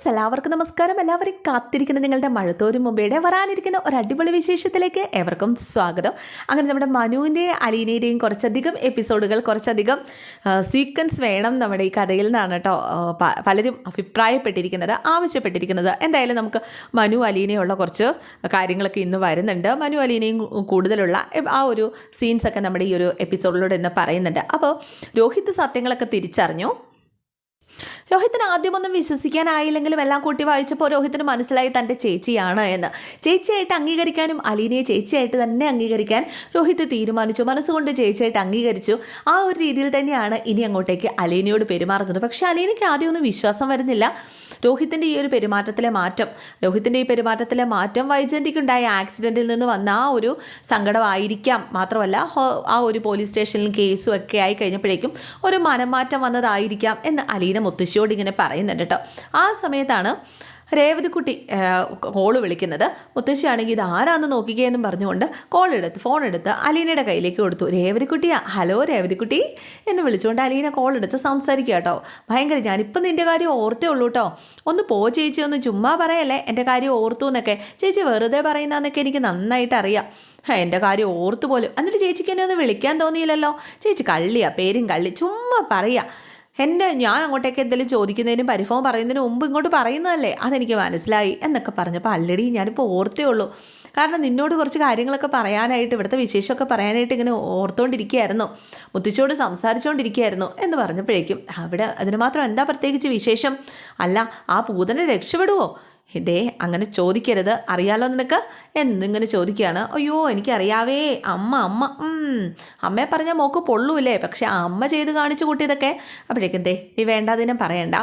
Friends എല്ലാവർക്കും നമസ്കാരം. എല്ലാവരും കാത്തിരിക്കുന്ന നിങ്ങളുടെ മഴത്തോരും മുമ്പേടെ വരാനിരിക്കുന്ന ഒരു അടിപൊളി വിശേഷത്തിലേക്ക് ഏവർക്കും സ്വാഗതം. അങ്ങനെ നമ്മുടെ മനുവിന്റെയും അലീനയുടെയും കുറച്ചധികം എപ്പിസോഡുകൾ കുറച്ചധികം സീക്വൻസ് വേണം നമ്മുടെ ഈ കഥയിൽ നിന്നാണ് കേട്ടോ പലരും അഭിപ്രായപ്പെട്ടിരിക്കുന്നത് ആവശ്യപ്പെട്ടിരിക്കുന്നത്. എന്തായാലും നമുക്ക് മനു അലീനയുള്ള കുറച്ച് കാര്യങ്ങളൊക്കെ ഇന്ന് വരുന്നുണ്ട്. മനു അലീനയും കൂടുതലുള്ള ആ ഒരു സീൻസൊക്കെ നമ്മുടെ ഈ ഒരു എപ്പിസോഡിലൂടെ ഇന്ന് പറയുന്നുണ്ട്. അപ്പോൾ രോഹിത് സത്യങ്ങളൊക്കെ തിരിച്ചറിഞ്ഞു. രോഹിത്തിന് ആദ്യമൊന്നും വിശ്വസിക്കാനായില്ലെങ്കിലും എല്ലാം കൂട്ടി വായിച്ചപ്പോൾ രോഹിത്തിന് മനസ്സിലായി തന്റെ ചേച്ചിയാണ് എന്ന്. ചേച്ചിയായിട്ട് അംഗീകരിക്കാനും അലീനയെ ചേച്ചിയായിട്ട് തന്നെ അംഗീകരിക്കാൻ രോഹിത്ത് തീരുമാനിച്ചു. മനസ്സുകൊണ്ട് ചേച്ചിയായിട്ട് അംഗീകരിച്ചു. ആ ഒരു രീതിയിൽ തന്നെയാണ് ഇനി അങ്ങോട്ടേക്ക് അലീനയോട് പെരുമാറുന്നത്. പക്ഷേ അലീനയ്ക്ക് ആദ്യമൊന്നും വിശ്വാസം വരുന്നില്ല. രോഹിത്തിന്റെ ഈ ഒരു പെരുമാറ്റത്തിലെ മാറ്റം രോഹിത്തിന്റെ ഈ പെരുമാറ്റത്തിലെ മാറ്റം വൈജന്തിക്കുണ്ടായ ആക്സിഡന്റിൽ നിന്ന് വന്ന ആ ഒരു സങ്കടമായിരിക്കാം. മാത്രമല്ല ആ ഒരു പോലീസ് സ്റ്റേഷനിൽ കേസും ഒക്കെ ആയി കഴിഞ്ഞപ്പോഴേക്കും ഒരു മനംമാറ്റം വന്നതായിരിക്കാം എന്ന് അലീന മുത്തശ്ശിയോട് ഇങ്ങനെ പറയുന്നുണ്ട് കേട്ടോ. ആ സമയത്താണ് രേവതിക്കുട്ടി കോൾ വിളിക്കുന്നത്. മുത്തശ്ശിയാണെങ്കിൽ ഇത് ആരാന്ന് നോക്കിക്കുകയെന്നും പറഞ്ഞുകൊണ്ട് കോൾ എടുത്ത് ഫോൺ എടുത്ത് അലീനയുടെ കയ്യിലേക്ക് കൊടുത്തു. രേവതിക്കുട്ടിയാ ഹലോ രേവതിക്കുട്ടി എന്ന് വിളിച്ചുകൊണ്ട് അലീന കോൾ എടുത്ത് സംസാരിക്കുക കേട്ടോ. ഭയങ്കര ഞാനിപ്പം നിന്റെ കാര്യം ഓർത്തേ ഉള്ളൂ കേട്ടോ. ഒന്ന് പോ ചേച്ചി ഒന്ന് ചുമ്മാ പറയല്ലേ? എന്റെ കാര്യം ഓർത്തു എന്നൊക്കെ. ചേച്ചി വെറുതെ പറയുന്നതെന്നൊക്കെ എനിക്ക് നന്നായിട്ട് അറിയാം. എന്റെ കാര്യം ഓർത്തു പോലും. എന്നിട്ട് ചേച്ചിക്ക് എന്നെ ഒന്ന് വിളിക്കാൻ തോന്നിയില്ലല്ലോ. ചേച്ചി കള്ളിയാ പേരും കള്ളി ചുമ്മാ പറയാ. എന്റെ ഞാൻ അങ്ങോട്ടേക്ക് എന്തെങ്കിലും ചോദിക്കുന്നതിനും പരിഭവം പറയുന്നതിനും മുമ്പ് ഇങ്ങോട്ട് പറയുന്നതല്ലേ? അതെനിക്ക് മനസ്സിലായി എന്നൊക്കെ പറഞ്ഞപ്പോൾ അല്ലടി ഞാനിപ്പോൾ ഓർത്തേ ഉള്ളൂ. കാരണം നിന്നോട് കുറച്ച് കാര്യങ്ങളൊക്കെ പറയാനായിട്ട് ഇവിടുത്തെ വിശേഷമൊക്കെ പറയാനായിട്ട് ഇങ്ങനെ ഓർത്തുകൊണ്ടിരിക്കുകയായിരുന്നു മുത്തച്ഛയോട് സംസാരിച്ചുകൊണ്ടിരിക്കുകയായിരുന്നു എന്ന് പറഞ്ഞപ്പോഴേക്കും അവിടെ അതിന് മാത്രം എന്താ പ്രത്യേകിച്ച് വിശേഷം? അല്ല ആ പൂതനെ രക്ഷപ്പെടുവോ? ഇതേ അങ്ങനെ ചോദിക്കരുത്. അറിയാലോ നിനക്ക്? എന്നിങ്ങനെ ചോദിക്കുകയാണ്. അയ്യോ എനിക്കറിയാവേ. അമ്മ അമ്മ. അമ്മയെ പറഞ്ഞാൽ മോക്ക് പൊള്ളൂല്ലേ പക്ഷെ അമ്മ ചെയ്ത് കാണിച്ചു കൂട്ടിയതൊക്കെ. അപ്പോഴേക്കും ദേ നീ വേണ്ടാതിനും പറയണ്ട.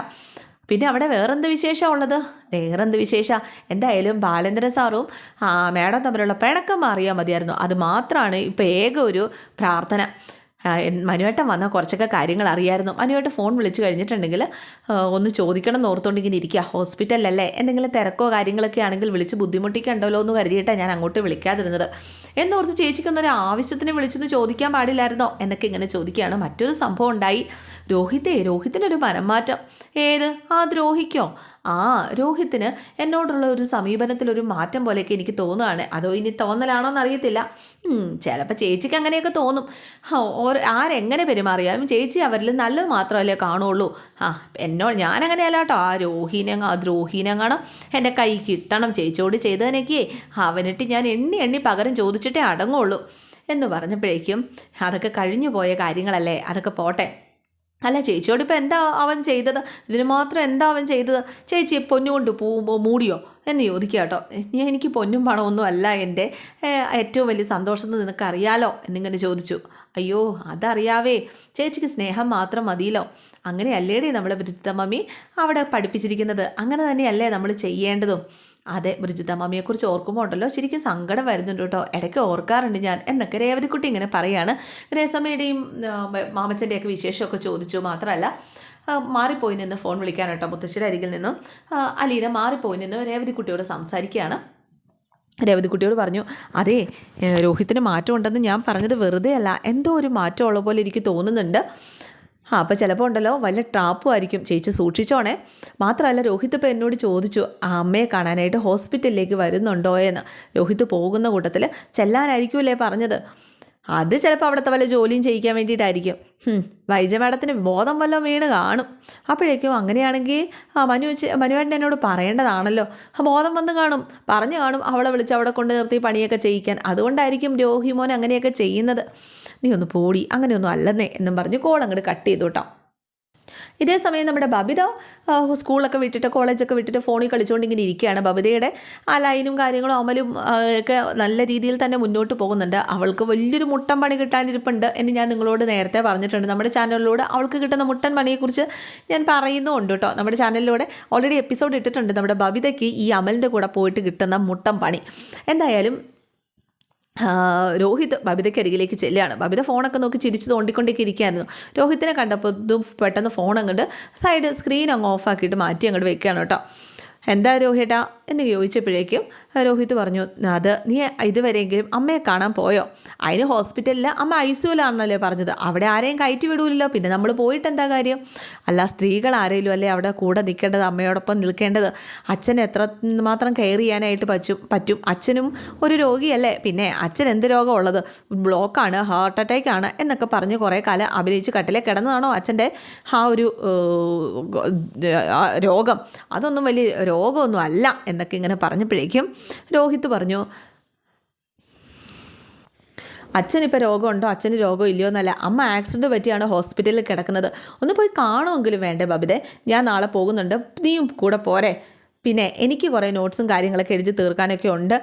പിന്നെ അവിടെ വേറെന്ത് വിശേഷമാണ് ഉള്ളത്? വേറെന്ത് വിശേഷം? എന്തായാലും ബാലേന്ദ്രൻ സാറും ആ മേഡം തമ്മിലുള്ള പിണക്കം മാറിയാൽ മതിയായിരുന്നു. അത് മാത്രമാണ് ഇപ്പോൾ ഏക ഒരു പ്രാർത്ഥന. മനുവേട്ടൻ വന്ന കുറച്ചൊക്കെ കാര്യങ്ങൾ അറിയായിരുന്നു. മനുവേട്ടൻ ഫോൺ വിളിച്ച് കഴിഞ്ഞിട്ടുണ്ടെങ്കിൽ ഒന്ന് ചോദിക്കണം എന്ന് ഓർത്തുകൊണ്ട് ഇങ്ങനെ ഇരിക്കുക ഹോസ്പിറ്റലല്ലേ? എന്തെങ്കിലും തിരക്കോ കാര്യങ്ങളൊക്കെ ആണെങ്കിൽ വിളിച്ച് ബുദ്ധിമുട്ടിക്കണ്ടല്ലോ എന്ന് കരുതിയിട്ടാണ് ഞാൻ അങ്ങോട്ട് വിളിക്കാതിരുന്നത്. എന്നോർത്ത് ചേച്ചിക്കൊന്നൊരു ആവശ്യത്തിന് വിളിച്ചെന്ന് ചോദിക്കാൻ പാടില്ലായിരുന്നോ? എന്നൊക്കെ ഇങ്ങനെ ചോദിക്കുകയാണ്. മറ്റൊരു സംഭവം ഉണ്ടായി. രോഹിതേ രോഹിത്തിനൊരു മനംമാറ്റം. ഏത്? ആ ദ്രോഹിക്കോ? ആ രോഹിത്തിന് എന്നോടുള്ള ഒരു സമീപനത്തിൽ ഒരു മാറ്റം പോലെയൊക്കെ എനിക്ക് തോന്നുകയാണ്. അതോ ഇനി തോന്നലാണോ എന്നറിയത്തില്ല. ചിലപ്പോൾ ചേച്ചിക്ക് അങ്ങനെയൊക്കെ തോന്നും. ഓരോ ആരെങ്ങനെ പെരുമാറിയാലും ചേച്ചി അവരിൽ നല്ലത് മാത്രമല്ലേ കാണുള്ളൂ. ആ എന്നോ ഞാനങ്ങനെ അല്ല കേട്ടോ. ആ രോഹിനെ ആ ദ്രോഹിനെങ്ങാണം എന്റെ കൈ കിട്ടണം. ചേച്ചിയോട് ചെയ്തതിനൊക്കെ അവനിട്ട് ഞാൻ എണ്ണി എണ്ണി പകരം ചോദിച്ചിട്ടേ അടങ്ങുള്ളൂ എന്ന് പറഞ്ഞപ്പോഴേക്കും അതൊക്കെ കഴിഞ്ഞു പോയ കാര്യങ്ങളല്ലേ? അതൊക്കെ പോട്ടെ. അല്ല ചേച്ചിയോട് ഇപ്പോൾ എന്താ അവൻ ചെയ്തത്? ഇതിന് മാത്രം എന്താ അവൻ ചെയ്തത്? ചേച്ചി പൊന്നുകൊണ്ട് പോകുമ്പോൾ മൂടിയോ? എന്ന് ചോദിക്കുക കേട്ടോ. ഞാൻ എനിക്ക് പൊന്നും പണമൊന്നും അല്ല എന്റെ. ഏറ്റവും വലിയ സന്തോഷം എന്ന് നിനക്കറിയാലോ? എന്നിങ്ങനെ ചോദിച്ചു. അയ്യോ അതറിയാവേ. ചേച്ചിക്ക് സ്നേഹം മാത്രം മതിയല്ലോ. അങ്ങനെയല്ലേടി നമ്മളെ മമ്മി അവിടെ പഠിപ്പിച്ചിരിക്കുന്നത്. അങ്ങനെ തന്നെയല്ലേ നമ്മൾ ചെയ്യേണ്ടതും. അതെ ബ്രിജിത്ത മമ്മിയെക്കുറിച്ച് ഓർക്കുമ്പോൾ ഉണ്ടല്ലോ ശരിക്കും സങ്കടം വരുന്നുണ്ട് കേട്ടോ. ഇടയ്ക്ക് ഓർക്കാറുണ്ട് ഞാൻ. എന്നൊക്കെ രേവതിക്കുട്ടി ഇങ്ങനെ പറയാണ്. രേസമ്മയുടെയും മാമച്ചന്റെയൊക്കെ വിശേഷമൊക്കെ ചോദിച്ചു. മാത്രമല്ല മാറിപ്പോയി നിന്ന് ഫോൺ വിളിക്കാൻ കേട്ടോ. മുത്തശ്ശിയുടെ അരികിൽ നിന്നും അലീന മാറിപ്പോയി നിന്ന് രേവതിക്കുട്ടിയോട് സംസാരിക്കുകയാണ്. രേവതിക്കുട്ടിയോട് പറഞ്ഞു അതെ രോഹിത്തിന് മാറ്റമുണ്ടെന്ന് ഞാൻ പറഞ്ഞത് വെറുതെയല്ല. എന്തോ ഒരു മാറ്റമുള്ള പോലെ എനിക്ക് തോന്നുന്നുണ്ട്. ആ അപ്പോൾ ചിലപ്പോൾ ഉണ്ടല്ലോ വല്ല ട്രാപ്പും ആയിരിക്കും. ചേച്ചി സൂക്ഷിച്ചോണേ. മാത്രമല്ല രോഹിത് ഇപ്പോൾ എന്നോട് ചോദിച്ചു ആ അമ്മയെ കാണാനായിട്ട് ഹോസ്പിറ്റലിലേക്ക് വരുന്നുണ്ടോ? എന്ന്. രോഹിത് പോകുന്ന കൂട്ടത്തിൽ ചെല്ലാനായിരിക്കുമല്ലേ പറഞ്ഞത്. അത് ചിലപ്പോൾ അവിടുത്തെ വല്ല ജോലിയും ചെയ്യിക്കാൻ വേണ്ടിയിട്ടായിരിക്കും. വൈജ മാഡത്തിന് ബോധം വല്ലതും വീണ് കാണും. അപ്പോഴേക്കും അങ്ങനെയാണെങ്കിൽ ആ മനു വെച്ച് മനുവേട്ടൻ എന്നോട് പറയേണ്ടതാണല്ലോ. ആ ബോധം വന്ന് കാണും. പറഞ്ഞു കാണും അവളെ വിളിച്ച് അവിടെ കൊണ്ട് നിർത്തി പണിയൊക്കെ ചെയ്യിക്കാൻ. അതുകൊണ്ടായിരിക്കും രോഹിമോൻ അങ്ങനെയൊക്കെ ചെയ്യുന്നത്. നീ ഒന്ന് പോടി അങ്ങനെയൊന്നും അല്ലെന്നേ എന്നും പറഞ്ഞ് കോൾ അങ്ങോട്ട് കട്ട് ചെയ്തു കേട്ടോ. ഇതേ സമയം നമ്മുടെ ബബിത സ്കൂളൊക്കെ വിട്ടിട്ട് കോളേജൊക്കെ വിട്ടിട്ട് ഫോണിൽ കളിച്ചുകൊണ്ട് ഇങ്ങനെ ഇരിക്കുകയാണ്. ബബിതയുടെ ആ ലൈനും കാര്യങ്ങളും അമലും ഒക്കെ നല്ല രീതിയിൽ തന്നെ മുന്നോട്ട് പോകുന്നുണ്ട്. അവൾക്ക് വലിയൊരു മുട്ടൻ പണി കിട്ടാനിരിപ്പുണ്ട് എന്ന് ഞാൻ നിങ്ങളോട് നേരത്തെ പറഞ്ഞിട്ടുണ്ട്. നമ്മുടെ ചാനലിലൂടെ അവൾക്ക് കിട്ടുന്ന മുട്ടൻ പണിയെക്കുറിച്ച് ഞാൻ പറയുന്നുമുണ്ട് കേട്ടോ. നമ്മുടെ ചാനലിലൂടെ ഓൾറെഡി എപ്പിസോഡ് ഇട്ടിട്ടുണ്ട്. നമ്മുടെ ബബിതയ്ക്ക് ഈ അമലിന്റെ കൂടെ പോയിട്ട് കിട്ടുന്ന മുട്ടൻ പണി. എന്തായാലും രോഹിത് ബബിതയ്ക്ക് അരികിലേക്ക് ചെല്ലുകയാണ്. ബബിത ഫോണൊക്കെ നോക്കി ചിരിച്ച് തോണ്ടിക്കൊണ്ടേക്ക് ഇരിക്കുകയായിരുന്നു രോഹിത്തിനെ കണ്ടപ്പോൾ പെട്ടെന്ന് ഫോൺ അങ്ങോട്ട് സൈഡ് സ്ക്രീൻ അങ്ങ് ഓഫാക്കിയിട്ട് മാറ്റി അങ്ങോട്ട് വെക്കുകയാണ് കേട്ടോ. എന്താ രോഹിട്ടാ എന്ന് ചോദിച്ചപ്പോഴേക്കും രോഹിത് പറഞ്ഞു അത് നീ ഇതുവരെയെങ്കിലും അമ്മയെ കാണാൻ പോയോ? അതിന് ഹോസ്പിറ്റലിൽ അമ്മ ഐ സിയുലാണല്ലോ പറഞ്ഞത്. അവിടെ ആരെയും കയറ്റി വിടൂലല്ലോ പിന്നെ നമ്മൾ പോയിട്ട് എന്താ കാര്യം? അല്ല സ്ത്രീകൾ ആരെങ്കിലും അല്ലേ അവിടെ കൂടെ നിൽക്കേണ്ടത് അമ്മയോടൊപ്പം നിൽക്കേണ്ടത്? അച്ഛൻ എത്ര മാത്രം കെയർ ചെയ്യാനായിട്ട് പറ്റും പറ്റും? അച്ഛനും ഒരു രോഗിയല്ലേ? പിന്നെ അച്ഛൻ എന്ത് രോഗമുള്ളത്? ബ്ലോക്കാണ് ഹാർട്ട് അറ്റാക്ക് ആണ് എന്നൊക്കെ പറഞ്ഞ് കുറേ കാലം അഭിനയിച്ച് കട്ടിലെ കിടന്നതാണോ അച്ഛന്റെ ആ ഒരു രോഗം? അതൊന്നും വലിയ രോഗമൊന്നും അല്ല എന്നൊക്കെ ഇങ്ങനെ പറഞ്ഞപ്പോഴേക്കും രോഹിത് പറഞ്ഞു അച്ഛനിപ്പോൾ രോഗമുണ്ടോ? അച്ഛന് രോഗം ഇല്ലയോ എന്നല്ല. അമ്മ ആക്സിഡന്റ് പറ്റിയാണ് ഹോസ്പിറ്റലിൽ കിടക്കുന്നത്. ഒന്ന് പോയി കാണുമെങ്കിലും വേണ്ടേ ബബിതെ? ഞാൻ നാളെ പോകുന്നുണ്ട്. നീയും കൂടെ പോരെ. പിന്നെ എനിക്ക് കുറേ നോട്ട്സും കാര്യങ്ങളൊക്കെ എഴുതി തീർക്കാനൊക്കെ ഉണ്ട്.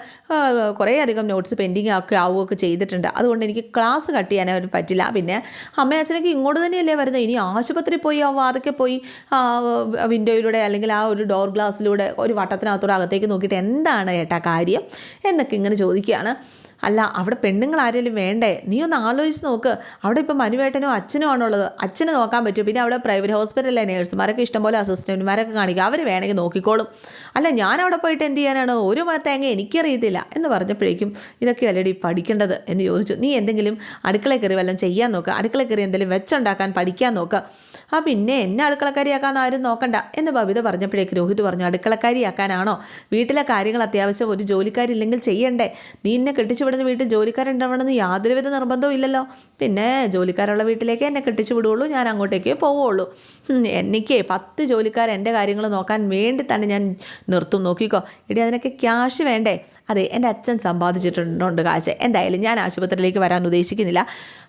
കുറേ അധികം നോട്ട്സ് പെൻഡിങ് ഒക്കെ ആവുകയൊക്കെ ചെയ്തിട്ടുണ്ട്. അതുകൊണ്ട് എനിക്ക് ക്ലാസ് കട്ട് ചെയ്യാനായിട്ട് പറ്റില്ല. പിന്നെ അമ്മ അച്ഛനൊക്കെ ഇങ്ങോട്ട് തന്നെയല്ലേ വരുന്നത്? ഇനി ആശുപത്രി പോയി ആ വാതൊക്കെ പോയി വിൻഡോയിലൂടെ അല്ലെങ്കിൽ ആ ഒരു ഡോർ ഗ്ലാസ്സിലൂടെ ഒരു വട്ടത്തിനകത്തൂടെ അകത്തേക്ക് നോക്കിയിട്ട് എന്താണ് ഏട്ടാ കാര്യം? എന്നൊക്കെ ഇങ്ങനെ ചോദിക്കുകയാണ്. അല്ല അവിടെ പെണ്ണുങ്ങൾ ആരെങ്കിലും വേണ്ടേ? നീ ഒന്ന് ആലോചിച്ച് നോക്ക്. അവിടെ ഇപ്പം മനുവേട്ടനോ അച്ഛനോ ആണുള്ളത്. അച്ഛന് നോക്കാൻ പറ്റും പിന്നെ അവിടെ പ്രൈവറ്റ് ഹോസ്പിറ്റലിലെ നേഴ്സുമാരൊക്കെ ഇഷ്ടംപോലെ അസിസ്റ്റന്റുമാരൊക്കെ കാണിക്കുക അവർ വേണമെങ്കിൽ നോക്കിക്കോളും. അല്ല ഞാൻ അവിടെ പോയിട്ട് എന്ത് ചെയ്യാനാണ്? ഒരു തേങ്ങ എനിക്കറിയത്തില്ല എന്ന് പറഞ്ഞപ്പോഴേക്കും ഇതൊക്കെ അല്ലടി പഠിക്കേണ്ടത് എന്ന് ചോദിച്ചു. നീ എന്തെങ്കിലും അടുക്കള കയറി വല്ലതും ചെയ്യാൻ നോക്കുക അടുക്കള കയറി എന്തെങ്കിലും വെച്ചുണ്ടാക്കാൻ പഠിക്കാൻ നോക്കുക ആ പിന്നെ എന്നെ അടുക്കളക്കാരിയാക്കാൻ ആരും നോക്കണ്ട എന്ന് ബബിത പറഞ്ഞപ്പോഴേക്ക് രോഹിത് പറഞ്ഞു അടുക്കളക്കാരിയാക്കാനാണോ? വീട്ടിലെ കാര്യങ്ങൾ അത്യാവശ്യം ഒരു ജോലിക്കാരില്ലെങ്കിൽ ചെയ്യണ്ടേ? നീ എന്നെ കെട്ടിച്ചു വിടുന്ന വീട്ടിൽ ജോലിക്കാരുണ്ടാവണമെന്ന് യാതൊരുവിധ നിർബന്ധവും ഇല്ലല്ലോ. പിന്നെ ജോലിക്കാരുള്ള വീട്ടിലേക്ക് എന്നെ കെട്ടിച്ചു വിടുകയുള്ളൂ ഞാൻ അങ്ങോട്ടേക്കേ പോവുള്ളൂ എന്നിക്കേ പത്ത് ജോലിക്കാർ എന്റെ കാര്യങ്ങൾ നോക്കാൻ വേണ്ടി തന്നെ ഞാൻ നിർത്തും. നോക്കിക്കോ എടി അതിനൊക്കെ ക്യാഷ് വേണ്ടേ? അതെ എന്റെ അച്ഛൻ സമ്പാദിച്ചിട്ടുണ്ട് കാശ്. എന്തായാലും ഞാൻ ആശുപത്രിയിലേക്ക് വരാൻ ഉദ്ദേശിക്കുന്നില്ല.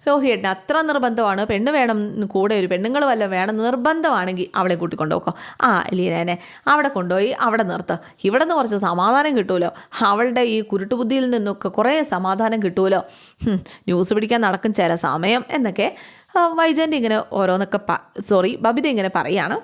രോഹിയേട്ടന് അത്ര നിർബന്ധമാണ്. പെണ്ണ് വേണം കൂടെ ഒരു പെണ്ണുങ്ങൾ വല്ലതും വേണം നിർബന്ധമാണെങ്കിൽ അവളെ കൂട്ടിക്കൊണ്ടുപോക്കോ ആ ലീനേനെ അവിടെ കൊണ്ടുപോയി അവിടെ നിർത്ത്. ഇവിടെ നിന്ന് കുറച്ച് സമാധാനം കിട്ടുമല്ലോ അവളുടെ ഈ കുരുട്ടുബുദ്ധിയിൽ നിന്നൊക്കെ കുറേ സമാധാനം കിട്ടുമല്ലോ ന്യൂസ് പിടിക്കാൻ നടക്കും ചില സമയം എന്നൊക്കെ വൈജന്റെ ഇങ്ങനെ ഓരോന്നൊക്കെ സോറി ബബിത ഇങ്ങനെ പറയാണ്.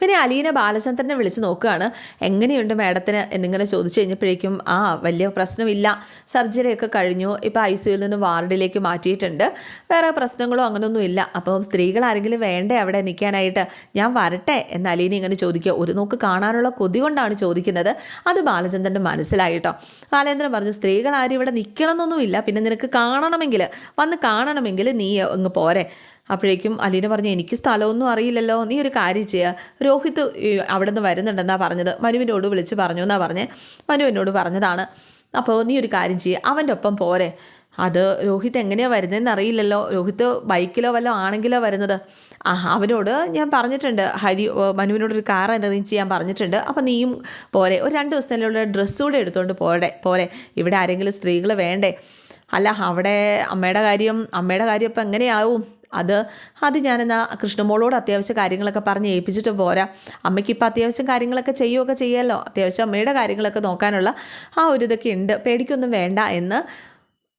പിന്നെ അലീന ബാലചന്ദ്രനെ വിളിച്ച് നോക്കുകയാണ്. എങ്ങനെയുണ്ട് മാഡത്തിന് എന്നിങ്ങനെ ചോദിച്ചു കഴിഞ്ഞപ്പോഴേക്കും ആ വലിയ പ്രശ്നമില്ല. സർജറിയൊക്കെ കഴിഞ്ഞു. ഇപ്പോൾ ഐ സിയുയിൽ നിന്ന് വാർഡിലേക്ക് മാറ്റിയിട്ടുണ്ട്. വേറെ പ്രശ്നങ്ങളോ അങ്ങനെയൊന്നും ഇല്ല. അപ്പം സ്ത്രീകൾ ആരെങ്കിലും വേണ്ടേ അവിടെ നിൽക്കാനായിട്ട്? ഞാൻ വരട്ടെ. എന്ന് അലീന ഇങ്ങനെ ചോദിക്കുക. ഒരു നോക്ക് കാണാനുള്ള കൊതി കൊണ്ടാണ് ചോദിക്കുന്നത്. അത് ബാലചന്ദ്രന്റെ മനസ്സിലായിട്ടോ ബാലചന്ദ്രൻ പറഞ്ഞു സ്ത്രീകൾ ആരും ഇവിടെ നിൽക്കണമെന്നൊന്നുമില്ല. പിന്നെ നിനക്ക് കാണണമെങ്കിൽ വന്ന് കാണണമെങ്കിൽ നീ അങ്ങ് പോരെ. അപ്പോഴേക്കും അലീന പറഞ്ഞു എനിക്ക് സ്ഥലമൊന്നും അറിയില്ലല്ലോ നീ ഒരു കാര്യം ചെയ്യുക രോഹിത് അവിടെ നിന്ന് വരുന്നുണ്ടെന്നാണ് പറഞ്ഞത്. മനുവിനോട് വിളിച്ച് പറഞ്ഞു എന്നാ പറഞ്ഞത് മനു എന്നോട് പറഞ്ഞതാണ് അപ്പോൾ നീ ഒരു കാര്യം ചെയ്യുക അവന്റെ ഒപ്പം പോരെ. അത് രോഹിത് എങ്ങനെയാണ് വരുന്നതെന്ന് അറിയില്ലല്ലോ. രോഹിത് ബൈക്കിലോ വല്ലോ ആണെങ്കിലോ വരുന്നത്. ആ അവനോട് ഞാൻ പറഞ്ഞിട്ടുണ്ട് ഹരി മനുവിനോട് ഒരു കാർ അറേഞ്ച് ചെയ്യാൻ പറഞ്ഞിട്ടുണ്ട്. അപ്പോൾ നീയും പോരെ. ഒരു രണ്ട് ദിവസത്തിനുള്ള ഡ്രസ്സ് കൂടെ എടുത്തുകൊണ്ട് പോരെ പോരെ. ഇവിടെ ആരെങ്കിലും സ്ത്രീകൾ വേണ്ടേ. അല്ല അവിടെ അമ്മയുടെ കാര്യം അമ്മയുടെ കാര്യം ഇപ്പം എങ്ങനെയാവും? അത് അത് ഞാനെന്നാ കൃഷ്ണമോളോട് അത്യാവശ്യ കാര്യങ്ങളൊക്കെ പറഞ്ഞ് ഏൽപ്പിച്ചിട്ട് പോരാ. അമ്മയ്ക്ക് ഇപ്പം അത്യാവശ്യം കാര്യങ്ങളൊക്കെ ചെയ്യുകയൊക്കെ ചെയ്യാമല്ലോ അത്യാവശ്യം അമ്മയുടെ കാര്യങ്ങളൊക്കെ നോക്കാനുള്ള ആ ഒരു ഇതൊക്കെ ഉണ്ട്. പേടിക്കൊന്നും വേണ്ട എന്ന്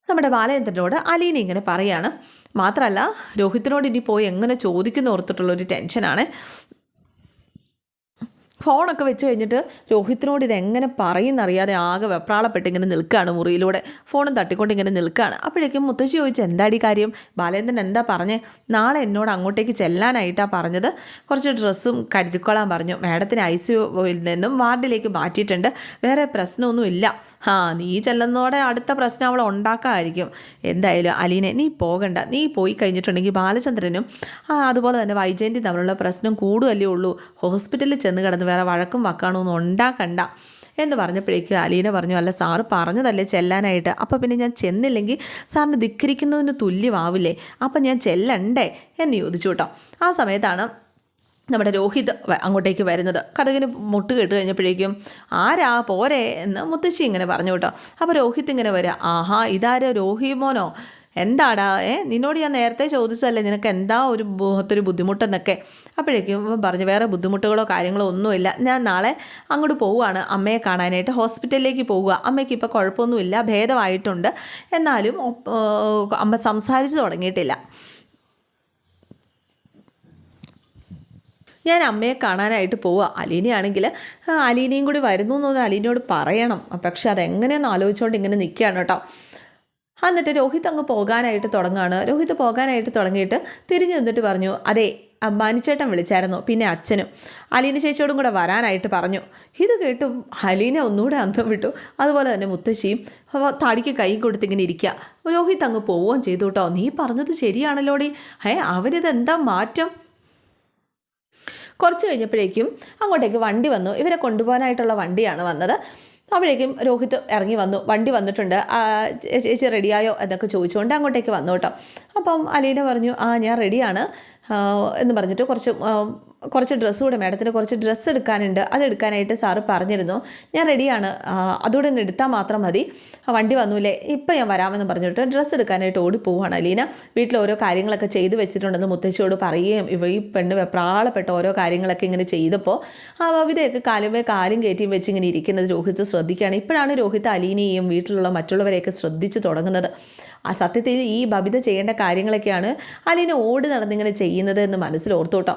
നമ്മുടെ ബാലചന്ദ്രനോട് അലീന ഇങ്ങനെ പറയാണ്. മാത്രമല്ല രോഹിത്തിനോട് ഇനി പോയി എങ്ങനെ ചോദിക്കുന്ന ഓർത്തിട്ടുള്ളൊരു ടെൻഷനാണ്. ഫോണൊക്കെ വെച്ച് കഴിഞ്ഞിട്ട് രോഹിത്തിനോട് ഇത് എങ്ങനെ പറയുന്നറിയാതെ ആകെ വെപ്രാളപ്പെട്ട് ഇങ്ങനെ നിൽക്കുകയാണ് മുറിയിലൂടെ. ഫോണും തട്ടിക്കൊണ്ട് ഇങ്ങനെ നിൽക്കുകയാണ് അപ്പോഴേക്കും മുത്തശ്ശി ചോദിച്ചു എന്താടി കാര്യം? ബാലേന്ദ്രൻ എന്താ പറഞ്ഞേ? നാളെ എന്നോട് അങ്ങോട്ടേക്ക് ചെല്ലാനായിട്ടാണ് പറഞ്ഞത്. കുറച്ച് ഡ്രസ്സും കരുതിക്കൊള്ളാൻ പറഞ്ഞു. മാഡത്തിന് ഐ സി യുയിൽ നിന്നും വാർഡിലേക്ക് മാറ്റിയിട്ടുണ്ട്. വേറെ പ്രശ്നമൊന്നും ഇല്ല. ആ നീ ചെല്ലുന്നതോടെ അടുത്ത പ്രശ്നം അവൾ ഉണ്ടാക്കാമായിരിക്കും. എന്തായാലും അലീനെ നീ പോകണ്ട. നീ പോയി കഴിഞ്ഞിട്ടുണ്ടെങ്കിൽ ബാലചന്ദ്രനും അതുപോലെ തന്നെ വൈജയന്തി തമ്മിലുള്ള പ്രശ്നം കൂടുതലേ ഉള്ളൂ. ഹോസ്പിറ്റലിൽ ചെന്ന് കിടന്ന് വേറെ വഴക്കും വക്കാണൊന്നും ഉണ്ടാക്കണ്ട എന്ന് പറഞ്ഞപ്പോഴേക്കും അലീന പറഞ്ഞു അല്ല സാറ് പറഞ്ഞതല്ലേ ചെല്ലാനായിട്ട്? അപ്പോൾ പിന്നെ ഞാൻ ചെന്നില്ലെങ്കിൽ സാറിന് ധിക്കരിക്കുന്നതിന് തുല്യമാവില്ലേ? അപ്പം ഞാൻ ചെല്ലണ്ടേ? എന്ന് ചോദിച്ചു കേട്ടോ. ആ സമയത്താണ് നമ്മുടെ രോഹിത് അങ്ങോട്ടേക്ക് വരുന്നത്. കഥകിന് മുട്ട് കേട്ട് കഴിഞ്ഞപ്പോഴേക്കും ആരാ? പോരെ? എന്ന് മുത്തശ്ശി ഇങ്ങനെ പറഞ്ഞു കേട്ടോ. അപ്പോൾ രോഹിത് ഇങ്ങനെ വരിക ആഹാ ഇതാരോ രോഹി മോനോ? എന്താടാ? ഏ നിന്നോട് ഞാൻ നേരത്തെ ചോദിച്ചതല്ലേ നിനക്ക് എന്താ ഒരു മുഖത്തൊരു ബുദ്ധിമുട്ടെന്നൊക്കെ? അപ്പോഴേക്കും പറഞ്ഞു വേറെ ബുദ്ധിമുട്ടുകളോ കാര്യങ്ങളോ ഒന്നുമില്ല. ഞാൻ നാളെ അങ്ങോട്ട് പോവുകയാണ് അമ്മയെ കാണാനായിട്ട്. ഹോസ്പിറ്റലിലേക്ക് പോവുക. അമ്മയ്ക്ക് ഇപ്പോൾ കുഴപ്പമൊന്നുമില്ല ഭേദമായിട്ടുണ്ട്. എന്നാലും അമ്മ സംസാരിച്ച് തുടങ്ങിയിട്ടില്ല. ഞാൻ അമ്മയെ കാണാനായിട്ട് പോവുക. അലീനയാണെങ്കിൽ അലീനയും കൂടി വരുന്നു എന്നൊന്ന് അലീനയോട് പറയണം. പക്ഷെ അതെങ്ങനെയെന്ന് ആലോചിച്ചുകൊണ്ട് ഇങ്ങനെ നിൽക്കുകയാണ് കേട്ടോ. എന്നിട്ട് രോഹിത് അങ്ങ് പോകാനായിട്ട് തുടങ്ങുകയാണ് രോഹിത് പോകാനായിട്ട് തുടങ്ങിയിട്ട് തിരിഞ്ഞു നിന്നിട്ട് പറഞ്ഞു അതെ അമ്മാനിച്ചേട്ടൻ വിളിച്ചായിരുന്നു പിന്നെ അച്ഛനും. അലീന ചേച്ചിയോടും കൂടെ വരാനായിട്ട് പറഞ്ഞു. ഇത് കേട്ട് അലീന ഒന്നുകൂടെ അന്തം വിട്ടു. അതുപോലെ തന്നെ മുത്തശ്ശിയും തടിക്ക് കൈ കൊടുത്തിങ്ങനെ ഇരിക്കുക രോഹിത് അങ്ങ് പോവുകയും ചെയ്തു കേട്ടോ. നീ പറഞ്ഞത് ശരിയാണല്ലോടി. ഏ അവരിത് എന്താ മാറ്റം? കുറച്ച് കഴിഞ്ഞപ്പോഴേക്കും അങ്ങോട്ടേക്ക് വണ്ടി വന്നു. ഇവരെ കൊണ്ടുപോകാനായിട്ടുള്ള വണ്ടിയാണ് വന്നത്. അപ്പോഴേക്കും രോഹിത് ഇറങ്ങി വന്നു. വണ്ടി വന്നിട്ടുണ്ട്. ചേച്ചി റെഡിയായോ എന്നൊക്കെ ചോദിച്ചുകൊണ്ട് അങ്ങോട്ടേക്ക് വന്നു കേട്ടോ. അപ്പം അലീന പറഞ്ഞു ആ ഞാൻ റെഡിയാണ് എന്ന് പറഞ്ഞിട്ട് കുറച്ച് കുറച്ച് ഡ്രസ്സ് കൂടെ മാഡത്തിന് കുറച്ച് ഡ്രസ്സ് എടുക്കാനുണ്ട്. അതെടുക്കാനായിട്ട് സാറ് പറഞ്ഞിരുന്നു. ഞാൻ റെഡിയാണ് അതുകൂടെ ഒന്ന് എടുത്താൽ മാത്രം മതി. വണ്ടി വന്നൂലേ? ഇപ്പം ഞാൻ വരാമെന്ന് പറഞ്ഞിട്ട് ഡ്രസ്സ് എടുക്കാനായിട്ട് ഓടി പോവുകയാണ് അലീന. വീട്ടിൽ ഓരോ കാര്യങ്ങളൊക്കെ ചെയ്തു വെച്ചിട്ടുണ്ടെന്ന് മുത്തശ്ശിയോട് പറയുകയും ഇവ ഈ പെണ്ണ് വെപ്രാളപ്പെട്ട ഓരോ കാര്യങ്ങളൊക്കെ ഇങ്ങനെ ചെയ്തപ്പോൾ ആ ബബിതയൊക്കെ കാലുമേ കാലും കയറ്റിയും വെച്ച് ഇങ്ങനെ ഇരിക്കുന്നത് രോഹിത് ശ്രദ്ധിക്കുകയാണ്. ഇപ്പോഴാണ് രോഹിത് അലീനയെയും വീട്ടിലുള്ള മറ്റുള്ളവരെയൊക്കെ ശ്രദ്ധിച്ചു തുടങ്ങുന്നത്. ആ സത്യത്തിൽ ഈ ബബിത ചെയ്യേണ്ട കാര്യങ്ങളൊക്കെയാണ് അലീന ഓടി നടന്നിങ്ങനെ ചെയ്യുന്നത് എന്ന് കേട്ടോ.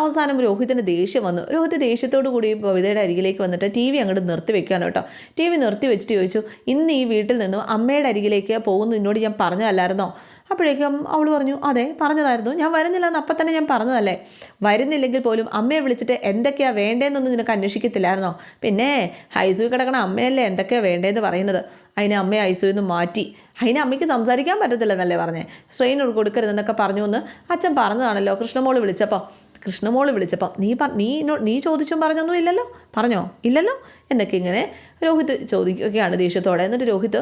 അവസാനം രോഹിത്തിന് ദേഷ്യം വന്നു. രോഹിത് ദേഷ്യത്തോടു കൂടി ബബിതയുടെ അരികിലേക്ക് വന്നിട്ട് ടി വി അങ്ങോട്ട് നിർത്തി വെക്കാനോ കേട്ടോ. ടി വി നിർത്തി വെച്ചിട്ട് ചോദിച്ചു ഇന്ന് ഈ വീട്ടിൽ നിന്നും അമ്മയുടെ അരികിലേക്ക് പോകുന്നു നിന്നോട് ഞാൻ പറഞ്ഞതല്ലായിരുന്നോ? അപ്പോഴേക്കും അവൾ പറഞ്ഞു അതെ പറഞ്ഞതായിരുന്നു. ഞാൻ വരുന്നില്ല എന്ന് അപ്പം തന്നെ ഞാൻ പറഞ്ഞതല്ലേ? വരുന്നില്ലെങ്കിൽ പോലും അമ്മയെ വിളിച്ചിട്ട് എന്തൊക്കെയാണ് വേണ്ടതെന്നൊന്നും നിനക്ക് അന്വേഷിക്കത്തില്ലായിരുന്നോ? പിന്നെ ഐസു കിടക്കണ അമ്മയല്ലേ എന്തൊക്കെയാണ് വേണ്ടതെന്ന് പറയുന്നത്? അതിനെ അമ്മയെ ഐസുവിൽ നിന്ന് മാറ്റി. അതിനെ അമ്മയ്ക്ക് സംസാരിക്കാൻ പറ്റത്തില്ലെന്നല്ലേ പറഞ്ഞേ? സ്ട്രെയിൻ കൊടുക്കരുതെന്നൊക്കെ പറഞ്ഞു എന്ന് അച്ഛൻ പറഞ്ഞതാണല്ലോ കൃഷ്ണമോൾ വിളിച്ചപ്പോൾ. കൃഷ്ണമോൾ വിളിച്ചപ്പം നീ പറ നീ നീ ചോദിച്ചും പറഞ്ഞൊന്നും ഇല്ലല്ലോ? പറഞ്ഞോ? ഇല്ലല്ലോ? എന്നൊക്കെ ഇങ്ങനെ രോഹിത് ചോദിക്കുകയാണ് ദേഷ്യത്തോടെ. എന്നിട്ട് രോഹിത്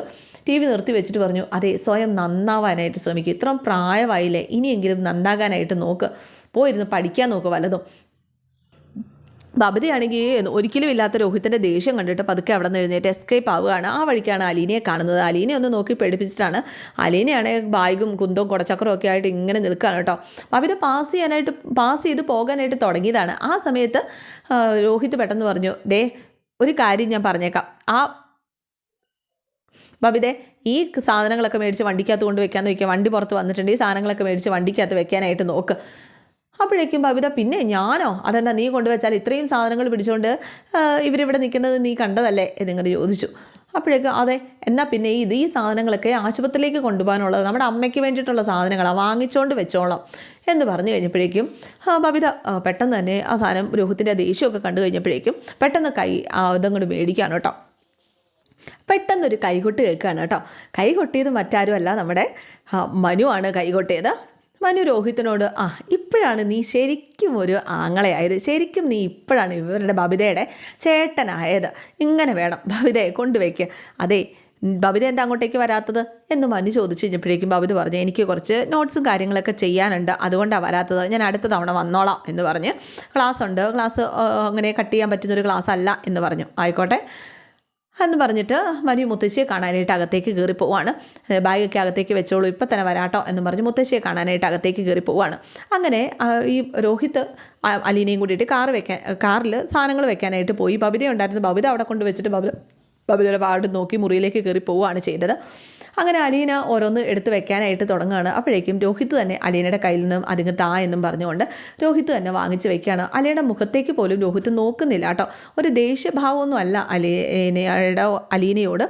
ടി വി നിർത്തി വെച്ചിട്ട് പറഞ്ഞു അതെ സ്വയം നന്നാവാനായിട്ട് ശ്രമിക്കുക ഇത്രയും പ്രായമായില്ലേ? ഇനിയെങ്കിലും നന്നാകാനായിട്ട് നോക്ക്. പോയിരുന്ന് പഠിക്കാൻ നോക്ക് വല്ലതും. ബബിതയാണെങ്കിൽ ഒരിക്കലും ഇല്ലാത്ത രോഹിത്തിന്റെ ദേഷ്യം കണ്ടിട്ട് പതുക്കെ അവിടെ നിന്ന് എഴുന്നേറ്റ് എസ്കേപ്പ് ആവുകയാണ്. ആ വഴിക്കാണ് അലീനയെ കാണുന്നത്. അലീനെ ഒന്ന് നോക്കി പേടിപ്പിച്ചിട്ടാണ് അലീനയാണെങ്കിൽ ബാഗും കുന്തവും കുടച്ചക്രവും ഒക്കെ ആയിട്ട് ഇങ്ങനെ നിൽക്കുകയാണ് കേട്ടോ. ബബിത പാസ് ചെയ്യാനായിട്ട് പാസ് ചെയ്ത് പോകാനായിട്ട് തുടങ്ങിയതാണ്. ആ സമയത്ത് രോഹിത് പെട്ടെന്ന് പറഞ്ഞു ദേ ഒരു കാര്യം ഞാൻ പറഞ്ഞേക്കാം. ആ ബബിതെ ഈ സാധനങ്ങളൊക്കെ മേടിച്ച് വണ്ടിക്കകത്ത് കൊണ്ട് വെക്കാമെന്ന് വയ്ക്കുക വണ്ടി പുറത്ത് വന്നിട്ടുണ്ട്. ഈ സാധനങ്ങളൊക്കെ മേടിച്ച് വണ്ടിക്കകത്ത് വെക്കാനായിട്ട് നോക്ക്. അപ്പോഴേക്കും ബബിത പിന്നെ ഞാനോ? അതെന്താ നീ കൊണ്ടുവച്ചാൽ ഇത്രയും സാധനങ്ങൾ പിടിച്ചുകൊണ്ട് ഇവരിവിടെ നിൽക്കുന്നത് നീ കണ്ടതല്ലേ? എന്നിങ്ങനെ ചോദിച്ചു. അപ്പോഴേക്കും അതെ എന്നാൽ പിന്നെ ഇത് ഈ സാധനങ്ങളൊക്കെ ആശുപത്രിയിലേക്ക് കൊണ്ടുപോകാനുള്ളത് നമ്മുടെ അമ്മയ്ക്ക് വേണ്ടിയിട്ടുള്ള സാധനങ്ങളാണ് വാങ്ങിച്ചുകൊണ്ട് വെച്ചോളാം. എന്ന് പറഞ്ഞു കഴിഞ്ഞപ്പോഴേക്കും ബബിത പെട്ടെന്ന് തന്നെ ആ സാധനം രോഹിത്തിന്റെ ദേഷ്യമൊക്കെ കണ്ടു കഴിഞ്ഞപ്പോഴേക്കും പെട്ടെന്ന് കൈ ഇതങ്ങോട്ട് മേടിക്കാൻ കേട്ടോ. പെട്ടെന്നൊരു കൈകൊട്ട് കേൾക്കുകയാണ് കേട്ടോ. കൈകൊട്ടിയത് മറ്റാരുമല്ല നമ്മുടെ മനുവാണ് കൈ കൊട്ടിയത് മനു രോഹിത്തിനോട് ആ ഇപ്പോഴാണ് നീ ശരിക്കും ഒരു ആങ്ങളയായത് ശരിക്കും നീ ഇപ്പോഴാണ് ഇവരുടെ ബബിതയുടെ ചേട്ടനായത്. ഇങ്ങനെ വേണം ബബിതയെ കൊണ്ടുവയ്ക്കുക അതെ ബബിത എന്താ അങ്ങോട്ടേക്ക് വരാത്തത്? എന്ന് മനു ചോദിച്ചു കഴിഞ്ഞപ്പോഴേക്കും ബബിത പറഞ്ഞു എനിക്ക് കുറച്ച് നോട്ട്സും കാര്യങ്ങളൊക്കെ ചെയ്യാനുണ്ട്. അതുകൊണ്ടാണ് വരാത്തത്. ഞാൻ അടുത്ത തവണ വന്നോളാം എന്ന് പറഞ്ഞ്. ക്ലാസ് ഉണ്ട് ക്ലാസ് അങ്ങനെ കട്ട് ചെയ്യാൻ പറ്റുന്നൊരു ക്ലാസ് അല്ല എന്ന് പറഞ്ഞു. ആയിക്കോട്ടെ. എന്ന് പറഞ്ഞിട്ട് മനു മുത്തശ്ശിയെ കാണാനായിട്ട് അകത്തേക്ക് കയറി പോവാണ്. ബാഗൊക്കെ അകത്തേക്ക് വെച്ചോളൂ ഇപ്പം തന്നെ വരാട്ടോ എന്ന് പറഞ്ഞ് മുത്തശ്ശിയെ കാണാനായിട്ട് അകത്തേക്ക് കയറി പോവാണ്. അങ്ങനെ ഈ രോഹിത്ത് അലീനയും കൂടിയിട്ട് കാർ വെക്കാൻ കാറിൽ സാധനങ്ങൾ വെക്കാനായിട്ട് പോയി. ബബിത ഉണ്ടായിരുന്നു ബബിത അവിടെ കൊണ്ട് വെച്ചിട്ട് ബബിത ബബിതയുടെ വാർഡ് നോക്കി മുറിയിലേക്ക് കയറി പോവുകയാണ് ചെയ്തത്. അങ്ങനെ അലീന ഓരോന്ന് എടുത്ത് വെക്കാനായിട്ട് തുടങ്ങുകയാണ്. അപ്പോഴേക്കും രോഹിത് തന്നെ അലീനയുടെ കയ്യിൽ നിന്നും അതിങ്ങ് താ എന്നും പറഞ്ഞുകൊണ്ട് രോഹിത് തന്നെ വാങ്ങിച്ച് വെക്കുകയാണ്. അലീയുടെ മുഖത്തേക്ക് പോലും രോഹിത് നോക്കുന്നില്ല കേട്ടോ. ഒരു ദേഷ്യഭാവമൊന്നും അല്ല അലീനയുടെ അലീനയോട്.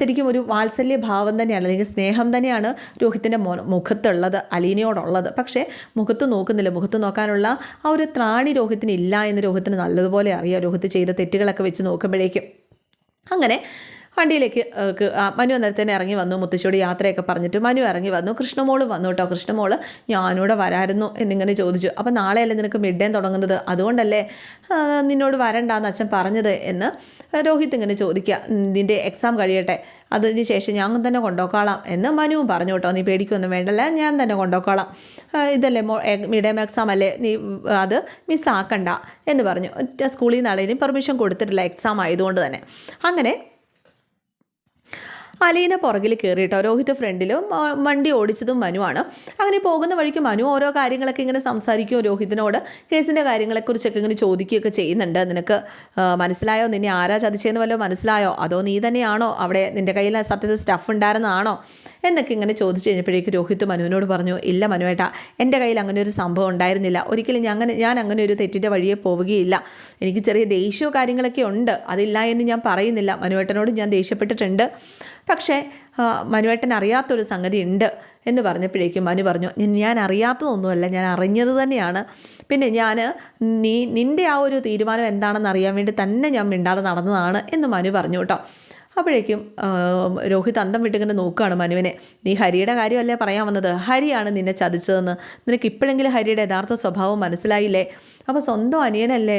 ശരിക്കും ഒരു വാത്സല്യ ഭാവം തന്നെയാണ് അല്ലെങ്കിൽ സ്നേഹം തന്നെയാണ് രോഹിത്തിന്റെ മുഖത്തുള്ളത് അലീനയോടുള്ളത്. പക്ഷേ മുഖത്ത് നോക്കുന്നില്ല. മുഖത്ത് നോക്കാനുള്ള ആ ഒരു ത്രാണി രോഹിത്തിന് ഇല്ല എന്ന് രോഹിത്തിന് നല്ലതുപോലെ അറിയാം. രോഹിത് ചെയ്ത തെറ്റുകളൊക്കെ വെച്ച് നോക്കുമ്പോഴേക്കും. അങ്ങനെ വണ്ടിയിലേക്ക് മനു അന്നേരത്തെ തന്നെ ഇറങ്ങി വന്നു. മുത്തശ്ശിയോട് യാത്രയൊക്കെ പറഞ്ഞിട്ട് മനു ഇറങ്ങി വന്നു. കൃഷ്ണമോൾ വന്നു കേട്ടോ. കൃഷ്ണമോൾ ഞാനിവിടെ വരായിരുന്നു എന്നിങ്ങനെ ചോദിച്ചു. അപ്പം നാളെയല്ലേ നിനക്ക് മിഡ് ഡേ തുടങ്ങുന്നത്? അതുകൊണ്ടല്ലേ നിന്നോട് വരണ്ടാന്ന് അച്ഛൻ പറഞ്ഞത്? എന്ന് രോഹിത് ഇങ്ങനെ ചോദിക്കുക. നിന്റെ എക്സാം കഴിയട്ടെ. അതിന് ശേഷം ഞാൻ തന്നെ കൊണ്ടുപോക്കാളാം എന്ന് മനുവും പറഞ്ഞു കേട്ടോ. നീ പേടിക്കൊന്നും വേണ്ടല്ല ഞാൻ തന്നെ കൊണ്ടുപോക്കാളാം ഇതല്ലേ മോ മീഡിയം എക്സാം അല്ലേ? നീ അത് മിസ്സാക്കണ്ട എന്ന് പറഞ്ഞു. സ്കൂളിൽ നിന്ന് ആളേനും പെർമിഷൻ കൊടുത്തിട്ടില്ല. എക്സാം ആയതുകൊണ്ട് തന്നെ. അങ്ങനെ അലീന പുറകിൽ കയറിയിട്ടോ? രോഹിത് ഫ്രണ്ടിലും വണ്ടി ഓടിച്ചതും മനുവാണ്. അങ്ങനെ പോകുന്ന വഴിക്ക് മനു ഓരോ കാര്യങ്ങളൊക്കെ ഇങ്ങനെ സംസാരിക്കുകയോ രോഹിതിനോട്? കേസിന്റെ കാര്യങ്ങളെക്കുറിച്ചൊക്കെ ഇങ്ങനെ ചോദിക്കുകയൊക്കെ ചെയ്യുന്നുണ്ട്. നിനക്ക് മനസ്സിലായോ? നിന്നെ ആരാ ചതിച്ചതെന്ന് വല്ലതും മനസ്സിലായോ? അതോ നീ തന്നെയാണോ അവിടെ നിന്റെ കയ്യിൽ സത്യത്തിൽ സ്റ്റഫ് ഉണ്ടായിരുന്നതാണോ? എന്നൊക്കെ ഇങ്ങനെ ചോദിച്ചു കഴിഞ്ഞപ്പോഴേക്ക് രോഹിത് മനുവിനോട് പറഞ്ഞു ഇല്ല മനുവേട്ട എന്റെ കയ്യിൽ അങ്ങനെ ഒരു സംഭവം ഉണ്ടായിരുന്നില്ല. ഒരിക്കലും ഞാൻ അങ്ങനെ ഞാൻ അങ്ങനെ ഒരു തെറ്റിന്റെ വഴിയെ പോവുകയില്ല. എനിക്ക് ചെറിയ ദേഷ്യമോ കാര്യങ്ങളൊക്കെ ഉണ്ട്. അതില്ല എന്ന് ഞാൻ പറയുന്നില്ല. മനുവേട്ടനോട് ഞാൻ ദേഷ്യപ്പെട്ടിട്ടുണ്ട്. പക്ഷേ മനുവേട്ടൻ അറിയാത്തൊരു സംഗതി ഉണ്ട് എന്ന് പറഞ്ഞപ്പോഴേക്കും മനു പറഞ്ഞു "ഞാൻ- അറിയാത്തതൊന്നുമല്ല ഞാൻ അറിഞ്ഞത് തന്നെയാണ്. പിന്നെ ഞാൻ നീ നിന്റെ ആ ഒരു തീരുമാനം എന്താണെന്ന് അറിയാൻ വേണ്ടി തന്നെ ഞാൻ മിണ്ടാതെ നടന്നതാണ് എന്ന് മനു പറഞ്ഞു കേട്ടോ. അപ്പോഴേക്കും രോഹിത് അന്തം വിട്ടിങ്ങനെ നോക്കുകയാണ് മനുവിനെ. നീ ഹരിയുടെ കാര്യമല്ലേ പറയാൻ വന്നത്? ഹരിയാണ് നിന്നെ ചതിച്ചതെന്ന്. നിനക്ക് ഇപ്പോഴെങ്കിലും ഹരിയുടെ യഥാർത്ഥ സ്വഭാവം മനസ്സിലായില്ലേ? അപ്പോൾ സ്വന്തം അനിയനല്ലേ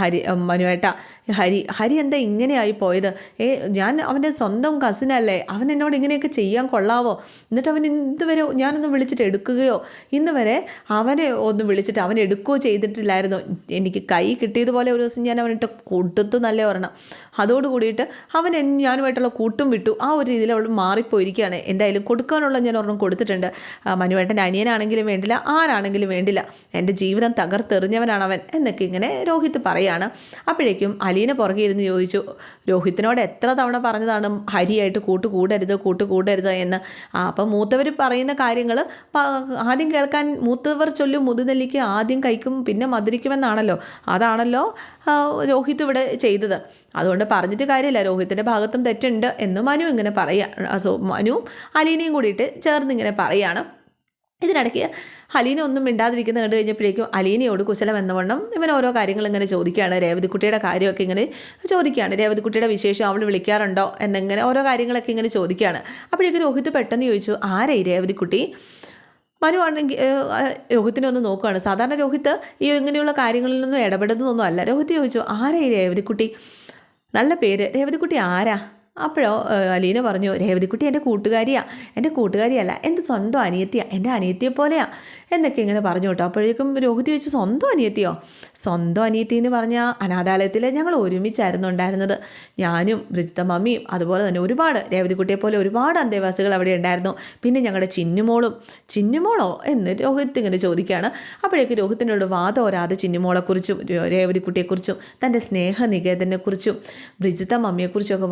ഹരി മനുവേട്ട. ഹരി ഹരി എന്താ ഇങ്ങനെയായി പോയത്? ഏ ഞാൻ അവന്റെ സ്വന്തം കസിനല്ലേ അവൻ എന്നോട് ഇങ്ങനെയൊക്കെ ചെയ്യാൻ കൊള്ളാവോ? എന്നിട്ട് അവൻ ഇതുവരെ ഞാനൊന്ന് വിളിച്ചിട്ട് എടുക്കുകയോ? ഇന്ന് വരെ അവനെ ഒന്ന് വിളിച്ചിട്ട് അവൻ എടുക്കുകയോ ചെയ്തിട്ടില്ലായിരുന്നു. എനിക്ക് കൈ കിട്ടിയതുപോലെ ഒരു ദിവസം ഞാൻ അവനിട്ട് കൊടുത്ത് നല്ല ഒരെണ്ണം അതോട് കൂടിയിട്ട് അവൻ ഞാനുമായിട്ടുള്ള കൂട്ടും വിട്ടു. ആ ഒരു രീതിയിൽ അവൾ മാറിപ്പോയിരിക്കുകയാണ്. എന്തായാലും കൊടുക്കാനുള്ള ഞാൻ ഒരെണ്ണം കൊടുത്തിട്ടുണ്ട്. മനുവേട്ടൻ അനിയനാണെങ്കിലും വേണ്ടില്ല ആരാണെങ്കിലും വേണ്ടില്ല. എന്റെ ജീവിതം തകർത്തെറിഞ്ഞവനാണ് അവൻ എന്നൊക്കെ ഇങ്ങനെ രോഹിത് പറയാണ്. അപ്പോഴേക്കും അലീന പുറകെ ഇരുന്ന് ചോദിച്ചു രോഹിത്തിനോട് എത്ര തവണ പറഞ്ഞതാണ് ഹരിയായിട്ട് കൂട്ട് കൂടരുത് കൂട്ട് കൂടരുത് എന്ന്? ആ അപ്പം മൂത്തവർ പറയുന്ന കാര്യങ്ങൾ ആദ്യം കേൾക്കാൻ മൂത്തവർ ചൊല്ലും മുതുനെല്ലിക്ക് ആദ്യം കഴിക്കും പിന്നെ മധുരിക്കുമെന്നാണല്ലോ. അതാണല്ലോ രോഹിത് ഇവിടെ ചെയ്തത്. അതുകൊണ്ട് പറഞ്ഞിട്ട് കാര്യമില്ല രോഹിത്തിന്റെ ഭാഗത്തും തെറ്റുണ്ട് എന്ന് മനു ഇങ്ങനെ പറയുക സോ മനുവും അലീനയും കൂടിയിട്ട് ചേർന്ന് ഇങ്ങനെ പറയാണ്. ഇതിനിടയ്ക്ക് അലീന ഒന്നും മിണ്ടാതിരിക്കുന്ന കണ്ടു കഴിഞ്ഞപ്പോഴേക്കും അലീനയോട് കുശലം എന്നവണ്ണം ഇവൻ ഓരോ കാര്യങ്ങൾ ഇങ്ങനെ ചോദിക്കുകയാണ്. രേവതിക്കുട്ടിയുടെ കാര്യമൊക്കെ ഇങ്ങനെ ചോദിക്കുകയാണ്. രേവതിക്കുട്ടിയുടെ വിശേഷം അവൾ വിളിക്കാറുണ്ടോ എന്നിങ്ങനെ ഓരോ കാര്യങ്ങളൊക്കെ ഇങ്ങനെ ചോദിക്കുകയാണ്. അപ്പോഴേക്കും രോഹിത് പെട്ടെന്ന് ചോദിച്ചു ആരായി രേവതിക്കുട്ടി? മനുവാണെങ്കിൽ രോഹിത്തിനെ ഒന്ന് നോക്കുകയാണ് സാധാരണ രോഹിത്ത് ഈ ഇങ്ങനെയുള്ള കാര്യങ്ങളിൽ നിന്നും ഇടപെടുന്നതൊന്നും അല്ല. രോഹിത്ത് ചോദിച്ചു ആരായി രേവതിക്കുട്ടി? നല്ല പേര്. രേവതിക്കുട്ടി ആരാ? അപ്പോഴോ അലീന പറഞ്ഞു രേവതിക്കുട്ടി എന്റെ കൂട്ടുകാരിയാ. എന്റെ കൂട്ടുകാരിയല്ല എന്റെ സ്വന്തം അനിയത്തിയാണ് എന്റെ അനിയത്തിയെ പോലെയാ. എന്നൊക്കെ ഇങ്ങനെ പറഞ്ഞു കേട്ടോ. അപ്പോഴേക്കും രോഹിത് ചോദിച്ചു സ്വന്തം അനിയത്തിയോ? സ്വന്തം അനിയത്തി എന്ന് പറഞ്ഞാൽ അനാഥാലയത്തിൽ ഞങ്ങൾ ഒരുമിച്ചായിരുന്നു ഉണ്ടായിരുന്നത്. ഞാനും ബ്രിജിത്ത മമ്മിയും അതുപോലെ തന്നെ ഒരുപാട് രേവതിക്കുട്ടിയെ പോലെ ഒരുപാട് അന്തേവാസികൾ അവിടെ ഉണ്ടായിരുന്നു. പിന്നെ ഞങ്ങളുടെ ചിന്നുമോളും ചിന്നുമോളോ? എന്ന് രോഹിത് ഇങ്ങനെ ചോദിക്കുകയാണ്. അപ്പോഴേക്ക് രോഹിത്തിനോട് വാദം ഒരാതെ ചിന്നുമോളെക്കുറിച്ചും രേവതിക്കുട്ടിയെക്കുറിച്ചും തന്റെ സ്നേഹനികേതനെക്കുറിച്ചും ബ്രിജിത്ത മമ്മിയെക്കുറിച്ചും ഒക്കെ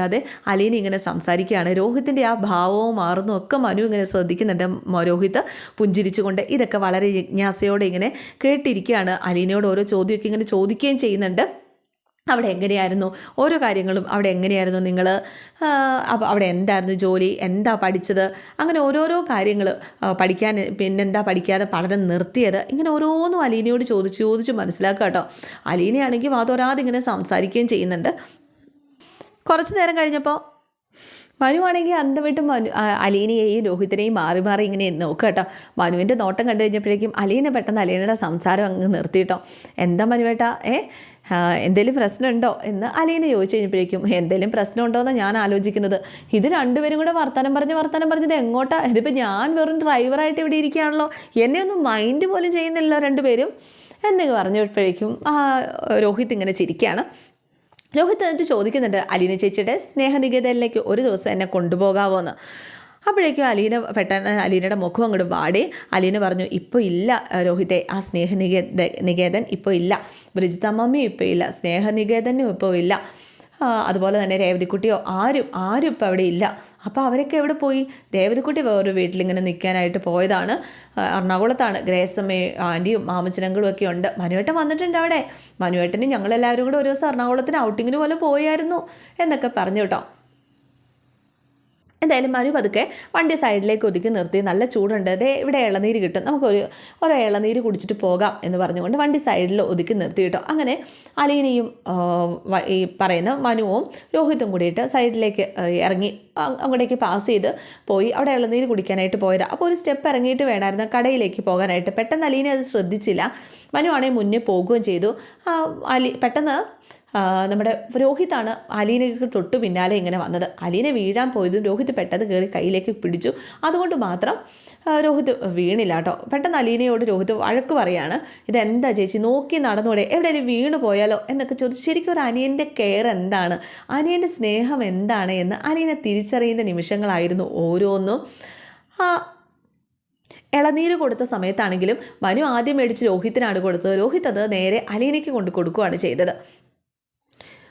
വാദോരാതെ അലീന ഇങ്ങനെ സംസാരിക്കുകയാണ്. രോഹിത്തിന്റെ ആ ഭാവവും മാറുന്നു ഒക്കെ മനു ഇങ്ങനെ ശ്രദ്ധിക്കുന്നുണ്ട്. രോഹിത് പുഞ്ചിരിച്ചുകൊണ്ട് ഇതൊക്കെ വളരെ ജിജ്ഞാസയോടെ ഇങ്ങനെ കേട്ടിരിക്കുകയാണ്. അലീനയോട് ഓരോ ചോദ്യമൊക്കെ ഇങ്ങനെ ചോദിക്കുകയും ചെയ്യുന്നുണ്ട്. അവിടെ എങ്ങനെയായിരുന്നു? ഓരോ കാര്യങ്ങളും അവിടെ എങ്ങനെയായിരുന്നു നിങ്ങൾ അവിടെ എന്തായിരുന്നു ജോലി? എന്താ പഠിച്ചത്? അങ്ങനെ ഓരോരോ കാര്യങ്ങൾ പഠിക്കാൻ പിന്നെന്താ പഠിക്കാതെ പഠനം നിർത്തിയത്? ഇങ്ങനെ ഓരോന്നും അലീനയോട് ചോദിച്ച് ചോദിച്ച് മനസ്സിലാക്കുക കേട്ടോ. അലീനയാണെങ്കിൽ വാതോരാതെ ഇങ്ങനെ സംസാരിക്കുകയും ചെയ്യുന്നുണ്ട്. കുറച്ച് നേരം കഴിഞ്ഞപ്പോൾ മനുവാണെങ്കിൽ അന്തം വീട്ടും മനു അലീനയെയും രോഹിതിനെയും മാറി മാറി ഇങ്ങനെ നോക്കുക കേട്ടോ. മനുവിന്റെ നോട്ടം കണ്ടു കഴിഞ്ഞപ്പോഴേക്കും അലീന പെട്ടെന്ന് അലീനയുടെ സംസാരം അങ്ങ് നിർത്തിയിട്ടോ. എന്താ മനുവേട്ടാ ഏ എന്തെങ്കിലും പ്രശ്നമുണ്ടോ എന്ന് അലീന ചോദിച്ചു കഴിഞ്ഞപ്പോഴേക്കും എന്തെങ്കിലും പ്രശ്നമുണ്ടോ എന്ന് ഞാൻ ആലോചിക്കുന്നത്. ഇത് രണ്ടുപേരും കൂടെ വർത്തമാനം പറഞ്ഞ് വർത്തമാനം പറഞ്ഞത് എങ്ങോട്ടാ? ഇതിപ്പോൾ ഞാൻ വെറും ഡ്രൈവറായിട്ട് ഇവിടെ ഇരിക്കുകയാണല്ലോ. എന്നെ ഒന്നും മൈൻഡ് പോലും ചെയ്യുന്നില്ല രണ്ടുപേരും. എന്നൊക്കെ പറഞ്ഞപ്പോഴേക്കും രോഹിത് ഇങ്ങനെ ചിരിക്കുകയാണ്. രോഹിത് എന്നിട്ട് ചോദിക്കുന്നുണ്ട് അലീന ചേച്ചിയുടെ സ്നേഹനികേതനിലേക്ക് ഒരു ദിവസം എന്നെ കൊണ്ടുപോകാമോ എന്ന് അപ്പോഴേക്കും അലീന പെട്ടെന്ന് അലീനയുടെ മുഖം അങ്ങോട്ട് വാടി. അലീന പറഞ്ഞു ഇപ്പോൾ ഇല്ല രോഹിത്തെ ആ സ്നേഹനികേത നികേതൻ ഇപ്പോൾ ഇല്ല. ബ്രിജിതമ്മയും ഇപ്പോൾ ഇല്ല സ്നേഹനികേതനും ഇപ്പോൾ ഇല്ല. അതുപോലെ തന്നെ രേവതിക്കുട്ടിയോ ആരും ആരും ഇപ്പോൾ അവിടെ ഇല്ല. അപ്പോൾ അവരൊക്കെ എവിടെ പോയി? രേവതിക്കുട്ടി വേറൊരു വീട്ടിലിങ്ങനെ നിൽക്കാനായിട്ട് പോയതാണ്. എറണാകുളത്താണ്. ഗ്രേസമ്മയും ആന്റിയും മാമച്ചനങ്ങളും ഒക്കെ ഉണ്ട്. മനുവേട്ടൻ വന്നിട്ടുണ്ട് അവിടെ. മനുവേട്ടനും ഞങ്ങളെല്ലാവരും കൂടെ ഒരു ദിവസം എറണാകുളത്തിന് ഔട്ടിങ്ങിന് പോലെ പോയായിരുന്നു എന്നൊക്കെ പറഞ്ഞു കേട്ടോ. എന്തായാലും മനു പതുക്കെ വണ്ടി സൈഡിലേക്ക് ഒതുക്കി നിർത്തി. നല്ല ചൂടുണ്ട്. ദേ ഇവിടെ ഇളനീര് കിട്ടും. നമുക്കൊരു ഒരു ഇളനീര് കുടിച്ചിട്ട് പോകാം എന്ന് പറഞ്ഞുകൊണ്ട് വണ്ടി സൈഡിൽ ഒതുക്കി നിർത്തി കേട്ടോ. അങ്ങനെ അലീനയും ഈ പറയുന്ന മനുവും രോഹിതും കൂടിയിട്ട് സൈഡിലേക്ക് ഇറങ്ങി അങ്ങോട്ടേക്ക് പാസ് ചെയ്ത് പോയി അവിടെ ഇളനീര് കുടിക്കാനായിട്ട് പോയത്. അപ്പോൾ ഒരു സ്റ്റെപ്പ് ഇറങ്ങിയിട്ട് വേണമായിരുന്നു. കടയിലേക്ക് പോകാനായിട്ട്. പെട്ടെന്ന് അലീന അത് ശ്രദ്ധിച്ചില്ല. മനുവാണെങ്കിൽ മുന്നേ പോകുകയും ചെയ്തു. അലി പെട്ടെന്ന് നമ്മുടെ രോഹിതാണ് അലീനയ്ക്ക് തൊട്ട് പിന്നാലെ ഇങ്ങനെ വന്നത്. അലീന വീഴാൻ പോയതും രോഹിത് പെട്ടെന്ന് കയറി കയ്യിലേക്ക് പിടിച്ചു. അതുകൊണ്ട് മാത്രം രോഹിത് വീണില്ല കേട്ടോ. പെട്ടെന്ന് അലീനയോട് രോഹിത് വഴക്ക് പറയാണ് ഇതെന്താ ചേച്ചി നോക്കി നടന്നൂടെ എവിടെയെങ്കിലും വീണ് പോയാലോ? എന്നൊക്കെ ചോദിച്ചു ശരിക്കും ഒരു അനിയന്റെ കെയർ എന്താണ്? അനിയന്റെ സ്നേഹം എന്താണ്? എന്ന് അനിയനെ തിരിച്ചറിയുന്ന നിമിഷങ്ങളായിരുന്നു ഓരോന്നും. ആ ഇളനീര് കൊടുത്ത സമയത്താണെങ്കിലും മനു ആദ്യം മേടിച്ച് രോഹിത്തിനാണ് കൊടുത്തത്. രോഹിത് അത് നേരെ അലീനയ്ക്ക് കൊണ്ട് കൊടുക്കുകയാണ് ചെയ്തത്.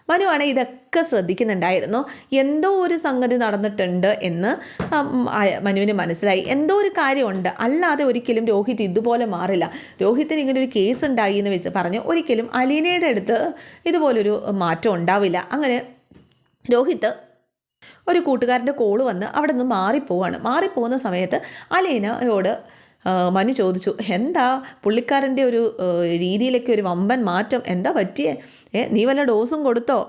മനുവാണ് ഇതൊക്കെ ശ്രദ്ധിക്കുന്നുണ്ടായിരുന്നു. എന്തോ ഒരു സംഗതി നടന്നിട്ടുണ്ട് എന്ന് മനുവിന് മനസ്സിലായി. എന്തോ ഒരു കാര്യമുണ്ട്. അല്ലാതെ ഒരിക്കലും രോഹിത് ഇതുപോലെ മാറില്ല. രോഹിത്തിന് ഇങ്ങനെ ഒരു കേസ് ഉണ്ടായി എന്ന് വെച്ച് പറഞ്ഞ് ഒരിക്കലും അലീനയുടെ അടുത്ത് ഇതുപോലൊരു മാറ്റം ഉണ്ടാവില്ല. അങ്ങനെ രോഹിത് ഒരു കൂട്ടുകാരന്റെ കോൾ വന്ന് അവിടെ നിന്ന് മാറിപ്പോവാണ്. മാറിപ്പോകുന്ന സമയത്ത് അലീനയോട് മനു ചോദിച്ചു എന്താ പുള്ളിക്കാരന്റെ ഒരു രീതിയിലൊക്കെ ഒരു വമ്പൻ മാറ്റം? എന്താ പറ്റിയേ? ഏ നീ വല്ല ഡോസും കൊടുത്തോ?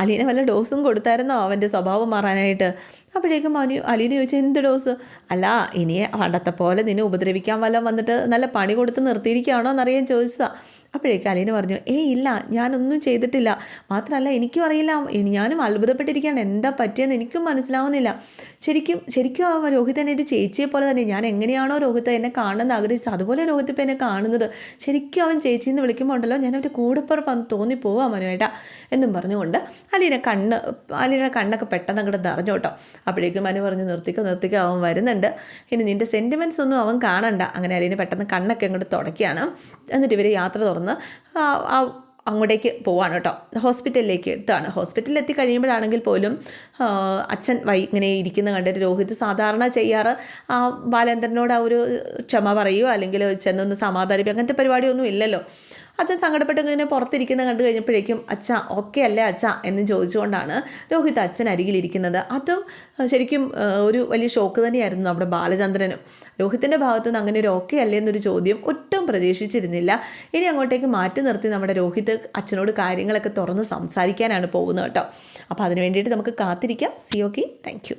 അലീനെ വല്ല ഡോസും കൊടുത്തായിരുന്നോ അവന്റെ സ്വഭാവം മാറാനായിട്ട്? അപ്പോഴേക്കും മനു അലീന ചോദിച്ചു എന്ത് ഡോസ്? അല്ല ഇനിയെ പണ്ടത്തെ പോലെ നിന്നെ ഉപദ്രവിക്കാൻ വല്ലതും വന്നിട്ട് നല്ല പണി കൊടുത്ത് നിർത്തിയിരിക്കുകയാണോ എന്നറിയാൻ ചോദിച്ചതാ. അപ്പോഴേക്കും അലീന പറഞ്ഞു ഏയ് ഇല്ല ഞാനൊന്നും ചെയ്തിട്ടില്ല. മാത്രമല്ല എനിക്കും അറിയില്ല. ഞാനും അത്ഭുതപ്പെട്ടിരിക്കുകയാണ്. എന്താ പറ്റിയെന്ന് എനിക്കും മനസ്സിലാവുന്നില്ല. ശരിക്കും ശരിക്കും ആ രോഹിത് എന്നെ ഒരു ചേച്ചിയെ പോലെ തന്നെ. ഞാൻ എങ്ങനെയാണോ രോഹിത് എന്നെ കാണുന്നത് ആഗ്രഹിച്ചത്. അതുപോലെ രോഹിത് ഇപ്പം എന്നെ കാണുന്നത്. ശരിക്കും അവൻ ചേച്ചി എന്ന് വിളിക്കുമ്പോൾ ഉണ്ടല്ലോ ഞാൻ അവന്റെ കൂടെപ്പുറപ്പാന്ന് തോന്നിപ്പോവാ മനുവേട്ട എന്നും പറഞ്ഞുകൊണ്ട് അലീന കണ്ണ് അലീനയുടെ കണ്ണൊക്കെ പെട്ടെന്ന് അങ്ങോട്ട് നിറഞ്ഞു കേട്ടോ. അപ്പോഴേക്കും മനു പറഞ്ഞു നിർത്തിക്കോ നിർത്തിക്കോ അവൻ വരുന്നുണ്ട്. ഇനി നിന്റെ സെന്റിമെന്റ്സ് ഒന്നും അവൻ കാണണ്ട. അങ്ങനെ അലീന പെട്ടെന്ന് കണ്ണൊക്കെ അങ്ങോട്ട് തുടക്കുകയാണ് എന്നിട്ട് ഇവർ യാത്ര ആ അങ്ങോട്ടേക്ക് പോവാണ് കേട്ടോ. ഹോസ്പിറ്റലിലേക്ക് എത്താണ് ഹോസ്പിറ്റലിൽ എത്തി കഴിയുമ്പോഴാണെങ്കിൽ പോലും അച്ഛൻ വൈ ഇങ്ങനെ ഇരിക്കുന്ന കണ്ടിട്ട് രോഹിത് സാധാരണ ചെയ്യാറ്. ആ ബാലേന്ദ്രനോട് ആ ഒരു ക്ഷമ പറയുകയോ അല്ലെങ്കിൽ ചെന്നൊന്ന് സമാധാനിപ്പിക്കുക അങ്ങനത്തെ പരിപാടിയൊന്നും ഇല്ലല്ലോ. അച്ഛൻ സങ്കടപ്പെട്ട് ഇങ്ങനെ പുറത്തിരിക്കുന്ന കണ്ടു കഴിഞ്ഞപ്പോഴേക്കും അച്ഛ ഓക്കെ അല്ലേ അച്ഛ? എന്ന് ചോദിച്ചുകൊണ്ടാണ് രോഹിത് അച്ഛൻ അരികിലിരിക്കുന്നത് അതും ശരിക്കും ഒരു വലിയ ഷോക്ക് തന്നെയായിരുന്നു നമ്മുടെ ബാലചന്ദ്രനും. രോഹിത്തിന്റെ ഭാഗത്തു നിന്ന് അങ്ങനെ ഒരു ഓക്കെ അല്ലേ എന്നൊരു ചോദ്യം ഒട്ടും പ്രതീക്ഷിച്ചിരുന്നില്ല. ഇനി അങ്ങോട്ടേക്ക് മാറ്റി നിർത്തി നമ്മുടെ രോഹിത് അച്ഛനോട് കാര്യങ്ങളൊക്കെ തുറന്ന് സംസാരിക്കാനാണ് പോകുന്നത് കേട്ടോ. അപ്പോൾ അതിന് വേണ്ടിയിട്ട് നമുക്ക് കാത്തിരിക്കാം. C okay thank